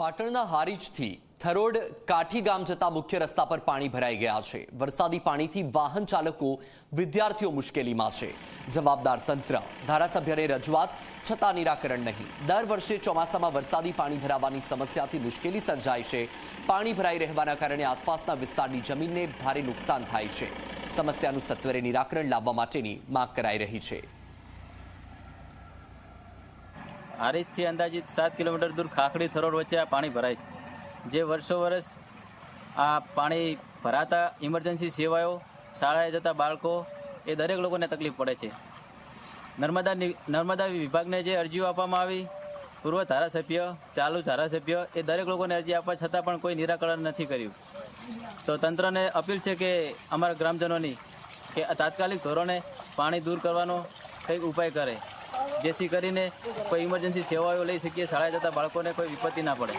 પાટણના હારીજથી થરોડ કાઠી ગામ જતા મુખ્ય રસ્તા પર પાણી ભરાઈ ગયા છે. વરસાદી પાણીથી વાહન ચાલકો, વિદ્યાર્થીઓ મુશ્કેલીમાં છે. જવાબદાર તંત્ર, ધારાસભ્યને રજૂઆત, છતાં નિરાકરણ નહીં. દર વર્ષે ચોમાસામાં વરસાદી પાણી ભરાવાની સમસ્યાથી મુશ્કેલી સર્જાય છે. પાણી ભરાઈ રહેવાના કારણે આસપાસના વિસ્તારની જમીનને ભારે નુકસાન થાય છે. સમસ્યાનું સત્વરે નિરાકરણ લાવવા માટેની માંગ કરાઈ રહી છે. હારીજથી અંદાજિત સાત કિલોમીટર દૂર ખાખડી થરોડ વચ્ચે આ પાણી ભરાય છે. જે વર્ષો વર્ષ આ પાણી ભરાતા ઇમરજન્સી સેવાઓ, શાળાએ જતા બાળકો, એ દરેક લોકોને તકલીફ પડે છે. નર્મદા નર્મદા વિભાગને જે અરજીઓ આપવામાં આવી, પૂર્વ ધારાસભ્ય, ચાલુ ધારાસભ્ય, એ દરેક લોકોને અરજી આપવા છતાં પણ કોઈ નિરાકરણ નથી કર્યું. તો તંત્રને અપીલ છે કે અમારા ગ્રામજનોની, કે તાત્કાલિક ધોરણે પાણી દૂર કરવાનો કંઈક ઉપાય કરે. જેથી કરીને કોઈ ઇમરજન્સી સેવાઓ લઈ શકીએ શાળાએ જતા બાળકોને કોઈ વિપત્તિ ના પડે.